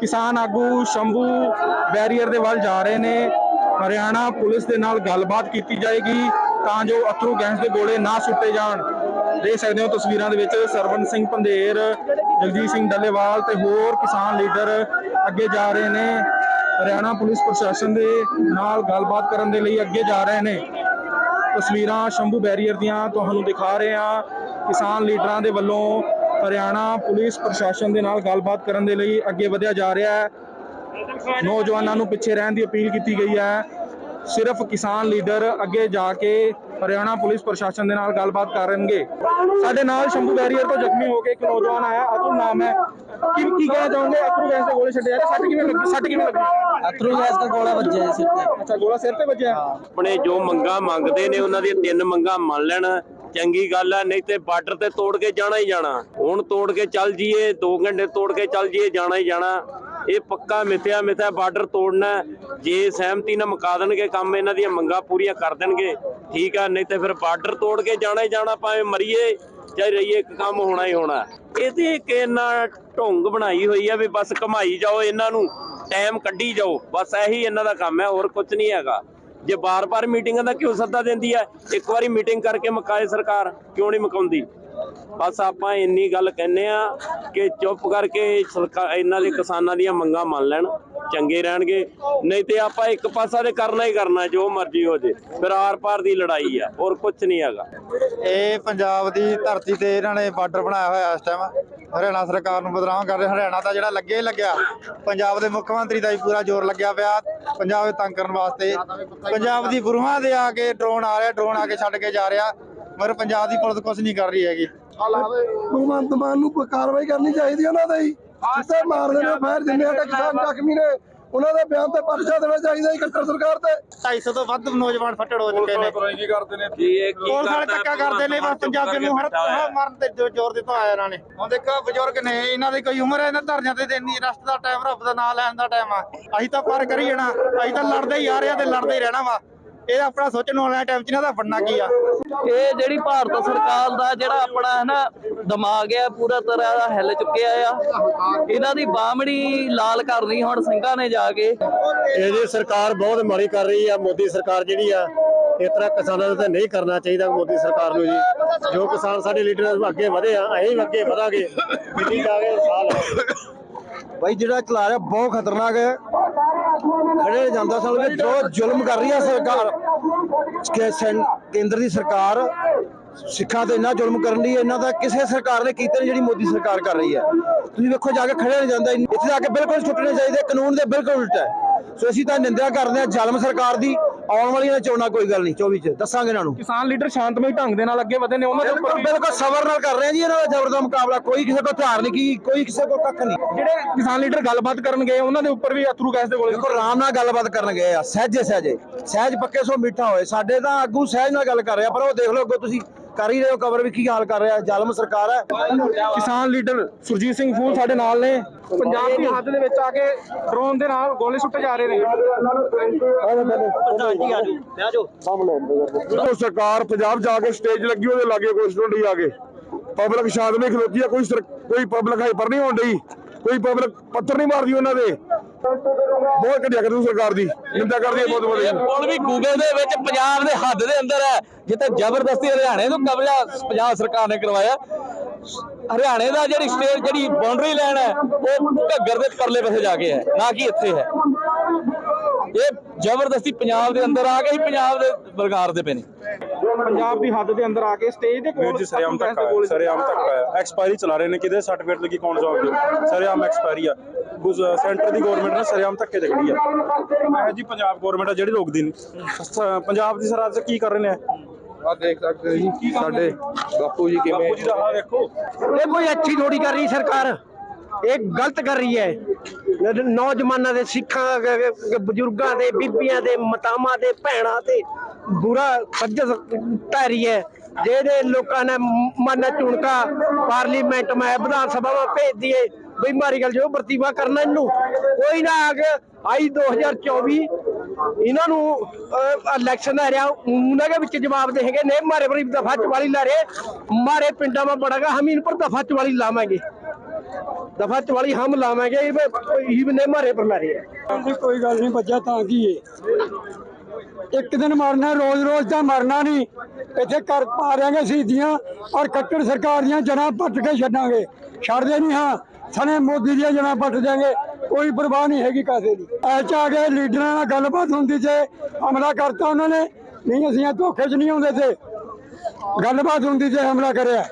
ਕਿਸਾਨ ਆਗੂ ਸ਼ੰਭੂ ਬੈਰੀਅਰ ਦੇ ਵੱਲ ਜਾ ਰਹੇ ਨੇ। ਹਰਿਆਣਾ ਪੁਲਿਸ ਦੇ ਨਾਲ ਗੱਲਬਾਤ ਕੀਤੀ ਜਾਏਗੀ ਤਾਂ ਜੋ ਅਥਰੂ ਗੈਸ ਦੇ ਗੋਲੇ ਨਾ ਸੁੱਟੇ ਜਾਣ। ਦੇਖ ਸਕਦੇ ਹੋ ਤਸਵੀਰਾਂ ਦੇ ਵਿੱਚ ਸਰਵਨ ਸਿੰਘ ਪੰਧੇਰ, ਜਗਜੀਤ ਸਿੰਘ ਡੱਲੇਵਾਲ ਤੇ ਹੋਰ ਕਿਸਾਨ ਲੀਡਰ ਅੱਗੇ ਜਾ ਰਹੇ ਨੇ। ਹਰਿਆਣਾ ਪੁਲਿਸ ਪ੍ਰਸ਼ਾਸਨ ਦੇ ਨਾਲ ਗੱਲਬਾਤ ਕਰਨ ਦੇ ਲਈ ਅੱਗੇ ਜਾ ਰਹੇ ਨੇ। ਤਸਵੀਰਾਂ ਸ਼ੰਭੂ ਬੈਰੀਅਰ ਦੀਆਂ ਤੁਹਾਨੂੰ ਦਿਖਾ ਰਹੇ ਹਾਂ। ਕਿਸਾਨ ਲੀਡਰਾਂ ਦੇ ਵੱਲੋਂ ਹਰਿਆਣਾ ਪੁਲਿਸ ਪ੍ਰਸ਼ਾਸਨ ਦੇ ਨਾਲ ਗੱਲਬਾਤ ਕਰਨ ਦੇ ਲਈ ਅੱਗੇ ਵਧਿਆ ਜਾ ਰਿਹਾ ਹੈ। ਨੌਜਵਾਨਾਂ ਨੂੰ ਪਿੱਛੇ ਰਹਿਣ ਦੀ ਅਪੀਲ ਕੀਤੀ ਗਈ ਹੈ। ਸਿਰਫ ਕਿਸਾਨ ਲੀਡਰ ਅੱਗੇ ਜਾ ਕੇ ਹਰਿਆਣਾ ਪੁਲਿਸ ਪ੍ਰਸ਼ਾਸਨ ਦੇ ਨਾਲ ਗੱਲਬਾਤ ਕਰਨਗੇ। ਸਾਡੇ ਨਾਲ ਸ਼ੰਭੂ ਬੈਰੀਅਰ ਤੋਂ ਜ਼ਖਮੀ ਹੋ ਕੇ ਇੱਕ ਨੌਜਵਾਨ ਆਇਆ। ਅਤੁਲ ਨਾਮ ਹੈ। ਕੀ ਕੀ ਕਹਿਣਾ ਚਾਹੋਗੇ? ਅਥਰੂ ਗੈਸ ਦੇ ਗੋਲੇ ਛੱਡੇ ਜਾ ਰਹੇ। ਸੱਟ ਕਿਵੇਂ ਲੱਗੀ? ਸੱਟ ਕਿਵੇਂ ਲੱਗੀ? ਅਥਰੂ ਗੈਸ ਦਾ ਗੋਲਾ ਵੱਜਿਆ ਹੈ ਸਿਰ ਤੇ। ਅੱਛਾ ਗੋਲਾ ਸਿਰ ਤੇ ਵੱਜਿਆ। ਆਪਣੇ ਜੋ ਮੰਗਾਂ ਮੰਗਦੇ ਨੇ ਉਹਨਾਂ ਦੀਆਂ ਤਿੰਨ ਮੰਗਾਂ ਮੰਨ ਲੈਣ। ਚੰਗੀ ਗੱਲ ਹੈ ਨਹੀਂ ਤੇ ਬਾਰਡਰ ਤੇ ਤੋੜ ਕੇ ਜਾਣਾ ਹੀ ਜਾਣਾ। ਹੁਣ ਤੋੜ ਕੇ ਚੱਲ ਜੀਏ 2 ਘੰਟੇ ਤੋੜ ਕੇ ਚੱਲ ਜੀਏ ਜਾਣਾ ਹੀ ਜਾਣਾ। ਇਹ ਪੱਕਾ ਮਿਥਿਆ ਮਿਥਿਆ ਬਾਰਡਰ ਤੋੜਨਾ ਜੇ ਸਹਿਮਤੀ ਨਾਲ ਮੁਕਾ ਦੇਣਗੇ ਕੰਮ, ਇਹਨਾਂ ਦੀਆਂ ਮੰਗਾਂ ਪੂਰੀਆਂ ਕਰ ਦੇਣਗੇ, ਠੀਕ ਆ। ਨਹੀਂ ਤੇ ਫਿਰ ਬਾਰਡਰ ਤੋੜ ਕੇ ਜਾਣਾ ਹੀ ਜਾਣਾ, ਭਾਵੇਂ ਮਰੀਏ ਚਾਹੇ ਰਹੀਏ, ਇੱਕ ਕੰਮ ਹੋਣਾ ਹੀ ਹੋਣਾ। ਇਹਦੇ ਇੱਕ ਇਹਨਾਂ ਢੁੰਗ ਬਣਾਈ ਹੋਈ ਆ ਵੀ ਬਸ ਕਮਾਈ ਜਾਓ ਇਹਨਾਂ ਨੂੰ ਟਾਈਮ ਕੱਢੀ ਜਾਓ। ਬਸ ਇਹੀ ਇਹਨਾਂ ਦਾ ਕੰਮ ਹੈ, ਹੋਰ ਕੁਝ ਨਹੀਂ ਹੈਗਾ। ਜੇ ਬਾਰ-ਬਾਰ ਮੀਟਿੰਗਾਂ ਦਾ ਕਿਉਂ ਸੱਦਾ ਦਿੰਦੀ ਹੈ? ਇੱਕ ਵਾਰੀ ਮੀਟਿੰਗ ਕਰਕੇ ਮੁਕਾਏ ਸਰਕਾਰ, ਕਿਉਂ ਨਹੀਂ ਮੁਕਾਉਂਦੀ? ਬਸ ਆਪਾਂ ਇੰਨੀ ਗੱਲ ਕਹਿੰਨੇ ਆ ਕਿ ਚੁੱਪ ਕਰਕੇ ਸਰਕਾਰ ਇਹਨਾਂ ਦੇ ਕਿਸਾਨਾਂ ਦੀਆਂ ਮੰਗਾਂ ਮੰਨ ਲੈਣ, ਚੰਗੇ ਰਹਿਣਗੇ। ਨਹੀਂ ਤੇ ਆਪਾਂ ਇੱਕ ਪਾਸਾ ਤੇ ਕਰਨਾ ਹੀ ਕਰਨਾ, ਜੋ ਮਰਜ਼ੀ ਹੋ ਜੇ। ਫਿਰ ਆਰ-ਪਾਰ ਦੀ ਲੜਾਈ ਆ, ਹੋਰ ਕੁਝ ਨਹੀਂ ਹੈਗਾ। ਇਹ ਪੰਜਾਬ ਦੀ ਧਰਤੀ ਤੇ ਇਹਨਾਂ ਨੇ ਬਾਰਡਰ ਬਣਾਇਆ ਹੋਇਆ ਇਸ ਟਾਈਮ ਹਰਿਆਣਾ ਸਰਕਾਰ ਨੂੰ ਬਦਨਾਮ ਕਰ ਰਹੇ। ਹਰਿਆਣਾ ਦਾ ਜਿਹੜਾ ਲੱਗੇ ਹੀ ਲੱਗਿਆ। ਪੰਜਾਬ ਦੇ ਮੁੱਖ ਮੰਤਰੀ ਦਾ ਵੀ ਪੂਰਾ ਜ਼ੋਰ ਲੱਗਿਆ ਪਿਆ। ਪੰਜਾਬ ਨੂੰ ਤੰਗ ਕਰਨ ਵਾਸਤੇ ਪੰਜਾਬ ਦੀ ਗੁਰੂਆਂ ਦੇ ਆ ਕੇ ਡਰੋਨ ਆ ਰਿਹਾ, ਡਰੋਨ ਆ ਕੇ ਛੱਡ ਕੇ ਜਾ ਰਿਹਾ। ਮਗਰ ਪੰਜਾਬ ਦੀ ਪੁਲਿਸ ਕੁਝ ਨਹੀਂ ਕਰ ਰਹੀ ਹੈਗੀ। ਭਗਵੰਤ ਮਾਨ ਨੂੰ ਕਾਰਵਾਈ ਕਰਨੀ ਚਾਹੀਦੀ ਉਹਨਾਂ ਤੇ ਹੀ ਸਿੱਧੇ ਮਾਰਦੇ ਨੇ ਫੈਰ ਜਿੰਨੇ ਸਾਡੇ ਕਿਸਾਨ ਜ਼ਖਮੀ ਨੇ। ਉਹਨਾਂ ਦੇ ਬਿਆਨ ਤੇ ਪਰਚਾ ਦੇਣਾ ਚਾਹੀਦਾ ਹੀ ਕੱਟਰ ਸਰਕਾਰ ਤੇ। 250 ਤੋਂ ਵੱਧ ਨੌਜਵਾਨ ਫੱਟੜ ਹੋ ਚੁੱਕੇ ਨੇ। ਕੀ ਕਰਦੇ ਨੇ ਕੀ ਇਹ ਕੀ ਵਾਲੇ ਕਰਦਾ ਧੱਕਾ ਕਰਦੇ ਨੇ ਬਸ ਪੰਜਾਬੀ ਨੂੰ ਹਰ ਮਰਨ ਤੇ ਜ਼ੋ- ਜ਼ੋਰ ਦਿੱਤਾ ਹੋਇਆ ਇਹਨਾਂ ਨੇ। ਹੁਣ ਦੇਖੋ ਬਜ਼ੁਰਗ ਨੇ ਇਹਨਾਂ ਦੀ ਕੋਈ ਉਮਰ ਹੈ ਇਹਨਾਂ ਧਰਨਿਆਂ ਤੇ ਦੇਣੀ ਰਸਤ ਦਾ ਟਾਈਮ ਰੱਬ ਦਾ ਨਾਮ ਲੈਣ ਦਾ ਟਾਈਮ ਆ। ਅਸੀਂ ਤਾਂ ਪਾਰ ਕਰੀ ਜਾਣਾ ਅਸੀਂ ਤਾਂ ਲੜਦੇ ਹੀ ਆ ਰਹੇ ਆ ਤੇ ਲੜਦੇ ਹੀ ਰਹਿਣਾ ਵਾ। ਇਹ ਆਪਣਾ ਸੋਚਣ ਵਾਲਾ ਟਾਈਮ ਚ ਇਹਨਾਂ ਦਾ ਬਣਨਾ ਕੀ ਆ? ਇਹ ਜਿਹੜੀ ਭਾਰਤ ਸਰਕਾਰ ਦਾ ਜਿਹੜਾ ਆਪਣਾ ਹੈ ਨਾ ਦਿਮਾਗ ਹੈ ਪੂਰਾ ਤਰ੍ਹਾਂ ਦਾ ਹਿੱਲ ਚੁੱਕਿਆ ਆ। ਇਹਨਾਂ ਦੀ ਬਾਹਮੜੀ ਲਾਲ ਕਰਨੀ ਹੁਣ ਸਿੰਘਾਂ ਨੇ ਜਾ ਕੇ। ਇਹਦੀ ਸਰਕਾਰ ਬਹੁਤ ਮਾੜੀ ਕਰ ਰਹੀ ਆ ਮੋਦੀ ਸਰਕਾਰ ਜਿਹੜੀ ਆ ਇਸ ਤਰ੍ਹਾਂ ਕਿਸਾਨਾਂ ਨੂੰ ਤਾਂ ਨਹੀਂ ਕਰਨਾ ਚਾਹੀਦਾ ਮੋਦੀ ਸਰਕਾਰ ਨੂੰ ਜੀ। ਜੋ ਕਿਸਾਨ ਸਾਡੇ ਲੀਡਰ ਅੱਗੇ ਵਧੇ ਆ ਅਸੀਂ ਵੀ ਅੱਗੇ ਵਧਾਂਗੇ। ਦਿੱਲੀ ਜਾ ਕੇ ਸਾਲ ਭਾਈ ਜਿਹੜਾ ਚਲਾ ਰਿਹਾ ਬਹੁਤ ਖਤਰਨਾਕ ਹੈ। ਖੜੇ ਜਾਂਦਾ ਸਾਲ ਵਿੱਚ ਜੋ ਜ਼ੁਲਮ ਕਰ ਰਹੀ ਹੈ ਸਰਕਾਰ। ਕੇ- ਕੇਂਦਰ ਦੀ ਸਰਕਾਰ ਸਿੱਖਾਂ ਤੇ ਇੰਨਾ ਜ਼ੁਲਮ ਕਰਨ ਲਈ ਇਹਨਾਂ ਦਾ ਕਿਸੇ ਸਰਕਾਰ ਨੇ ਕੀਤਾ ਨਹੀਂ ਜਿਹੜੀ ਮੋਦੀ ਸਰਕਾਰ ਕਰ ਰਹੀ ਹੈ। ਤੁਸੀਂ ਵੇਖੋ ਜਾ ਕੇ ਖੜਿਆ ਨਹੀਂ ਜਾਂਦਾ, ਇੱਥੇ ਜਾ ਕੇ ਬਿਲਕੁਲ ਛੁੱਟਣੇ ਚਾਹੀਦੇ, ਕਾਨੂੰਨ ਦੇ ਬਿਲਕੁਲ ਉਲਟ ਹੈ। ਸੋ ਅਸੀਂ ਤਾਂ ਨਿੰਦਿਆ ਕਰਦੇ ਹਾਂ ਜ਼ਾਲਮ ਸਰਕਾਰ ਦੀ ਆਉਣ ਵਾਲੀ ਨੇ ਚੋਣਾਂ ਕੋਈ ਗੱਲ ਨਹੀਂ 24 ਚ ਦੱਸਾਂਗੇ ਇਹਨਾਂ ਨੂੰ। ਕਿਸਾਨ ਲੀਡਰ ਸ਼ਾਂਤਮਈ ਢੰਗ ਦੇ ਨਾਲ ਅੱਗੇ ਵਧੇ ਨੇ ਉਹਨਾਂ ਦੇ ਉੱਪਰ ਬਿਲਕੁਲ ਸਬਰ ਨਾਲ ਕਰ ਰਹੇ ਹਾਂ ਜੀ ਇਹਨਾਂ ਦਾ ਜ਼ਬਰ ਦਾ ਮੁਕਾਬਲਾ ਕੋਈ ਕਿਸੇ ਕੋਲ ਹਥਿਆਰ ਨਹੀਂ ਕੀ ਕੋਈ ਕਿਸੇ ਕੋਲ ਕੱਖ ਨਹੀਂ। ਜਿਹੜੇ ਕਿਸਾਨ ਲੀਡਰ ਗੱਲਬਾਤ ਕਰਨ ਗਏ ਉਹਨਾਂ ਦੇ ਉੱਪਰ ਵੀ ਅਥਰੂ ਗੈਸ ਦੇ ਗੋਲੇ ਦੇਖੋ ਆਰਾਮ ਨਾਲ ਗੱਲਬਾਤ ਕਰਨ ਗਏ ਆ ਸਹਿਜੇ ਸਹਿਜੇ ਸਹਿਜ ਪੱਕੇ ਸੋ ਮਿੱਠਾ ਹੋਏ ਸਾਡੇ ਤਾਂ ਆਗੂ ਸਹਿਜ ਨਾਲ ਗੱਲ ਕਰ ਰਿਹਾ ਪਰ ਉਹ ਦੇਖ ਲਓ ਅੱਗੋਂ ਤੁਸੀਂ। ਕਰ ਹੀ ਰਹੇ ਹੋ ਕਵਰ ਵੀ ਕੀ ਹਾਲ ਕਰ ਰਿਹਾ? ਜ਼ਾਲਮ ਸਰਕਾਰ ਹੈ। ਕਿਸਾਨ ਲੀਡਰ ਸੁਰਜੀਤ ਸਿੰਘ ਫੂਲ ਸਾਡੇ ਨਾਲ ਨੇ। ਪੰਜਾਬ ਦੀ ਹੱਦ ਦੇ ਵਿੱਚ ਆ ਕੇ ਡਰੋਨ ਦੇ ਨਾਲ ਗੋਲੇ ਸੁੱਟੇ ਜਾ ਰਹੇ ਨੇ। ਉਹ ਸਰਕਾਰ ਪੰਜਾਬ ਜਾ ਕੇ ਸਟੇਜ ਲੱਗੀ, ਉਹਦੇ ਲਾਗੇ ਕੋਈ ਸਟੂਡੈਂਟ ਆ ਕੇ ਪਬਲਿਕ ਸ਼ਾਂਤਮਈ ਖਲੋਤੀ ਆ, ਕੋਈ ਕੋਈ ਪਬਲਿਕ ਹਾਈਪਰ ਨਹੀਂ ਹੋਣ ਡਈ। ਕੋਈ ਪਬਲਿਕ ਪੱਥਰ ਨਹੀਂ ਮਾਰਦੀ ਉਹਨਾਂ ਦੇ। ਬਹੁਤ ਘਟਿਆ ਕਰੂ ਸਰਕਾਰ ਦੀ, ਨਿੰਦਾ ਕਰਦੀ ਹੈ ਬਹੁਤ ਵਧੀਆ ਪੁਲ ਵੀ ਗੂਗਲ ਦੇ ਵਿੱਚ ਪੰਜਾਬ ਦੇ ਹੱਦ ਦੇ ਅੰਦਰ ਹੈ, ਜਿੱਥੇ ਜ਼ਬਰਦਸਤੀ ਹਰਿਆਣੇ ਤੋਂ ਕਬਜ਼ਾ ਪੰਜਾਬ ਸਰਕਾਰ ਨੇ ਕਰਵਾਇਆ। ਹਰਿਆਣੇ ਦਾ ਜਿਹੜੀ ਸਟੇਟ ਜਿਹੜੀ ਬਾਉਂਡਰੀ ਲਾਈਨ ਹੈ, ਉਹ ਘੱਗਰ ਦੇ ਪਰਲੇ ਪਾਸੇ ਜਾ ਕੇ ਹੈ, ਨਾ ਕਿ ਇੱਥੇ ਹੈ। ਇਹ ਜ਼ਬਰਦਸਤੀ ਪੰਜਾਬ ਦੇ ਅੰਦਰ ਆ ਕੇ ਹੀ ਪੰਜਾਬ ਦੇ ਬਰਗਾਰ ਦੇ ਪਏ ਨੇ। ਪੰਜਾਬ ਦੀ ਹੱਦ ਦੇ ਅੰਦਰ ਆ ਕੇ ਸਟੇਜ ਦੇ ਕੋਲ ਸਰਿਆਮ ਤੱਕ ਦੇ ਗੋਲੇ ਸਰਿਆਮ ਤੱਕ ਐਕਸਪਾਇਰੀ ਚਲਾ ਰਹੇ ਨੇ ਕਿਤੇ ਸਰਟੀਫਿਕੇਟ ਲੱਗੀ ਕੌਣ ਜਵਾਬ ਦੇ ਸਰਿਆਮ ਐਕਸਪਾਇਰੀ ਆ। ਕੁਝ ਸੈਂਟਰ ਦੀ ਗਵਰਨਮੈਂਟ ਨੇ ਸਰਿਆਮ ਧੱਕੇ ਚੱਕੜੀ ਆ। ਇਹ ਜੀ ਪੰਜਾਬ ਗਵਰਨਮੈਂਟ ਆ ਜਿਹੜੀ ਰੋਕਦੀ ਨਹੀਂ ਪੰਜਾਬ ਦੀ ਸਰਕਾਰ ਕੀ ਕਰ ਰਹੇ ਨੇ? ਆ ਦੇਖ ਸਕਦੇ ਜੀ ਸਾਡੇ ਬਾਪੂ ਜੀ ਬਾਪੂ ਜੀ ਦਾ ਹਾਲ ਦੇਖੋ। ਇਹ ਕੋਈ ਅੱਛੀ ਥੋੜੀ ਕਰ ਰਹੀ ਸਰਕਾਰ। ਇਹ ਗਲਤ ਕਰ ਰਹੀ ਹੈ। ਨੌਜਵਾਨਾਂ ਦੇ ਸਿੱਖਾਂ ਬਜ਼ੁਰਗਾਂ ਦੇ ਬੀਬੀਆਂ ਦੇ ਮਤਾਵਾਂ ਦੇ ਭੈਣਾਂ ਤੇ ਬੁਰਾ ਸੱਜਸ ਧਾਰੀ ਹੈ। ਜਿਹੜੇ ਲੋਕਾਂ ਨੇ ਮਨ ਚੁਣਕਾ ਪਾਰਲੀਮੈਂਟ ਮੈਂ ਵਿਧਾਨ ਸਭਾ ਵਿੱਚ ਭੇਜ ਦਈਏ ਬਿਮਾਰੀ ਗੱਲ ਜੋ ਪ੍ਰਤੀਵਾ ਕਰਨਾ ਇਹਨੂੰ, ਕੋਈ ਨਾ ਆ ਕੇ ਆਈ 2024 ਇਹਨਾਂ ਨੂੰ ਇਲੈਕਸ਼ਨ ਆ ਰਿਹਾ, ਉਹਨਾਂ ਦੇ ਵਿੱਚ ਜਵਾਬ ਦੇਣਗੇ ਨੇ, ਮਾਰੇ ਪਰ ਦਫਾ 44 ਲਾ ਰਹੇ, ਮਾਰੇ ਪਿੰਡਾਂ ਮਾ ਬੜਾਗਾ ਹਮੀਨ ਪਰ ਦਫਾ 44 ਲਾਵਾਂਗੇ। ਦਫਾ 44 ਹਮ ਲਾਵਾਂਗੇ, ਇਹ ਵੀ ਨੇ ਮਾਰੇ ਪਰ ਲਾ ਰਹੇ ਕੋਈ ਗੱਲ ਨਹੀਂ ਬੱਜਾ ਤਾਂ ਕੀ ਹੈ ਇੱਕ ਦਿਨ ਮਰਨਾ, ਰੋਜ਼ ਰੋਜ਼ ਤਾਂ ਮਰਨਾ ਨਹੀਂ। ਇੱਥੇ ਕਰ ਪਾ ਰਿਆਂਗੇ ਸ਼ਹੀਦੀਆਂ ਔਰ ਕੱਟੜ ਸਰਕਾਰ ਦੀਆਂ ਜੜ੍ਹਾਂ ਪੱਟ ਕੇ ਛੱਡਾਂਗੇ। ਛੱਡਦੇ ਨਹੀਂ ਹਾਂ, ਸਣੇ ਮੋਦੀ ਦੀਆਂ ਜੜ੍ਹਾਂ ਪੱਟ ਦਿਆਂਗੇ। ਕੋਈ ਪਰਵਾਹ ਨਹੀਂ ਹੈਗੀ ਕਾਸੇ ਦੀ। ਐ ਆ ਕੇ ਲੀਡਰਾਂ ਨਾਲ ਗੱਲਬਾਤ ਹੁੰਦੀ ਤੇ ਹਮਲਾ ਕਰਤਾ ਉਹਨਾਂ ਨੇ। ਨਹੀਂ, ਅਸੀਂ ਧੋਖੇ 'ਚ ਨਹੀਂ ਆਉਂਦੇ ਤੇ। ਗੱਲਬਾਤ ਹੁੰਦੀ ਤੇ ਹਮਲਾ ਕਰਿਆ।